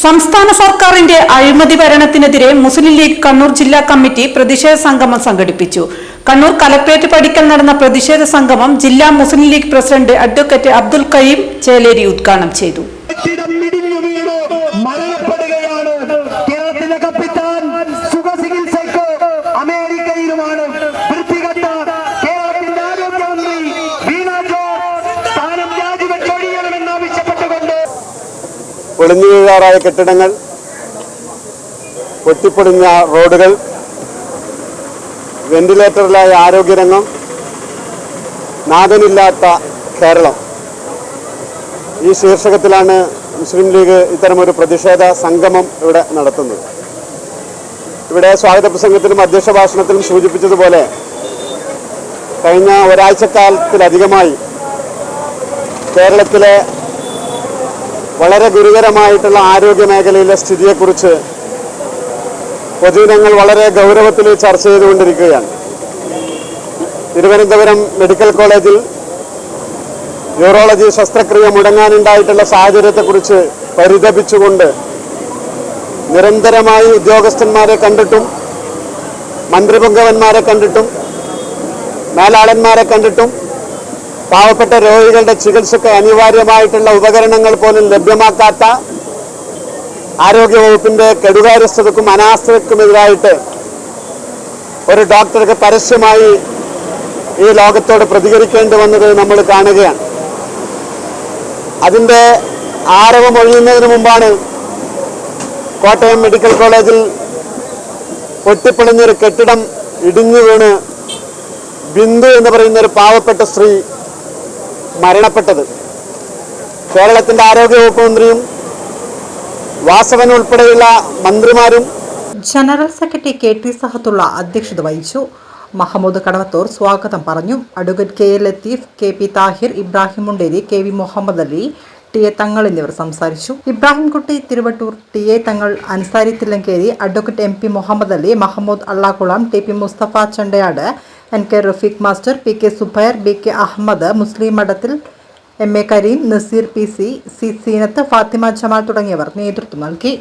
സംസ്ഥാന സർക്കാരിന്റെ അഴിമതി ഭരണത്തിനെതിരെ മുസ്ലിം ലീഗ് കണ്ണൂർ ജില്ലാ കമ്മിറ്റി പ്രതിഷേധ സംഗമം സംഘടിപ്പിച്ചു. കണ്ണൂർ കലക്ട്രേറ്റ് പടിക്കൽ നടന്ന പ്രതിഷേധ സംഗമം ജില്ലാ മുസ്ലിം ലീഗ് പ്രസിഡന്റ് അഡ്വക്കേറ്റ് അബ്ദുൽ കയ്യം ചേലേരി ഉദ്ഘാടനം ചെയ്തു കെട്ടിടം ഇടിഞ്ഞു വീണു മരണപ്പെടുകയാണ് കേരളത്തിലെ കപ്പിത്താൻ സുഖചികിത്സയ്ക്ക് അമേരിക്കയിലുമാണ് വൃത്തികെട്ട കേരളത്തിന്റെ ആരോഗ്യമന്ത്രി വീണ ജോർജ് സ്ഥാനം രാജിവെച്ചൊഴിയണമെന്നാവശ്യപ്പെട്ടുകൊണ്ട് പൊളിഞ്ഞു വീഴാറായ കെട്ടിടങ്ങൾ പൊട്ടിപ്പൊടിഞ്ഞ റോഡുകൾ വെന്റിലേറ്ററിലായ ആരോഗ്യരംഗം നാഥനില്ലാത്ത കേരളം. ഈ ശീർഷകത്തിലാണ് മുസ്ലിം ലീഗ് ഇത്തരമൊരു പ്രതിഷേധ സംഗമം ഇവിടെ നടത്തുന്നത്. ഇവിടെ സ്വാഗത പ്രസംഗത്തിലും അധ്യക്ഷ ഭാഷണത്തിലും സൂചിപ്പിച്ചതുപോലെ കഴിഞ്ഞ ഒരാഴ്ചക്കാലത്തിലധികമായി കേരളത്തിലെ വളരെ ഗുരുതരമായിട്ടുള്ള ആരോഗ്യ മേഖലയിലെ സ്ഥിതിയെക്കുറിച്ച് പൊതുജനങ്ങൾ വളരെ ഗൗരവത്തിൽ ചർച്ച ചെയ്തുകൊണ്ടിരിക്കുകയാണ്. തിരുവനന്തപുരം മെഡിക്കൽ കോളേജിൽ യൂറോളജി ശസ്ത്രക്രിയ മുടങ്ങാനുണ്ടായിട്ടുള്ള സാഹചര്യത്തെക്കുറിച്ച് പരിതപിച്ചുകൊണ്ട് നിരന്തരമായി ഉദ്യോഗസ്ഥന്മാരെ കണ്ടിട്ടും മന്ത്രിപുങ്കവന്മാരെ കണ്ടിട്ടും മേലാളന്മാരെ കണ്ടിട്ടും പാവപ്പെട്ട രോഗികളുടെ ചികിത്സയ്ക്ക് അനിവാര്യമായിട്ടുള്ള ഉപകരണങ്ങൾ പോലും ലഭ്യമാക്കാത്ത ആരോഗ്യവകുപ്പിന്റെ കെടുകാര്യസ്ഥതക്കും അനാസ്ഥതക്കുമെതിരായിട്ട് ഒരു ഡോക്ടർക്ക് പരസ്യമായി ഈ ലോകത്തോട് പ്രതികരിക്കേണ്ടി വന്നത് നമ്മൾ കാണുകയാണ്. അതിന്റെ ആരവം ഒഴിയുന്നതിന് മുമ്പാണ് കോട്ടയം മെഡിക്കൽ കോളേജിൽ പൊട്ടിപ്പൊളിഞ്ഞൊരു കെട്ടിടം ഇടിഞ്ഞു വീണ് ബിന്ദു എന്ന് പറയുന്ന ഒരു പാവപ്പെട്ട സ്ത്രീ മരണപ്പെട്ടത്. കേരളത്തിന്റെ ആരോഗ്യവകുപ്പ് മന്ത്രിയും വാസവൻ ഉൾപ്പെടെയുള്ള മന്ത്രിമാരും general secretary K T Sahadulla അധ്യക്ഷത വഹിച്ചു. മഹമ്മൂദ് കടവത്തൂർ സ്വാഗതം പറഞ്ഞു. Advocate K L Latheef K P Thahir Ibrahim Munderi K V Muhammad Ali T A Thangal എന്നിവർ സംസാരിച്ചു. Ibrahimkutty Thiruvattoor T A Thangal Ansari Thillankeri advocate M P Muhammad Ali Mahmood Allakulam T P Musthafa Chandayad N K Rafeeq master P K Zubair B K Ahammad Muslim Madathil M A Kareem Naseer P C C Zeenath Fathima Jamal തുടങ്ങിയവർ നേതൃത്വം നൽകി.